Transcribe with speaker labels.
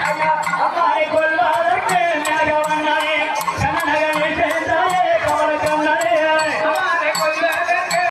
Speaker 1: Hayır.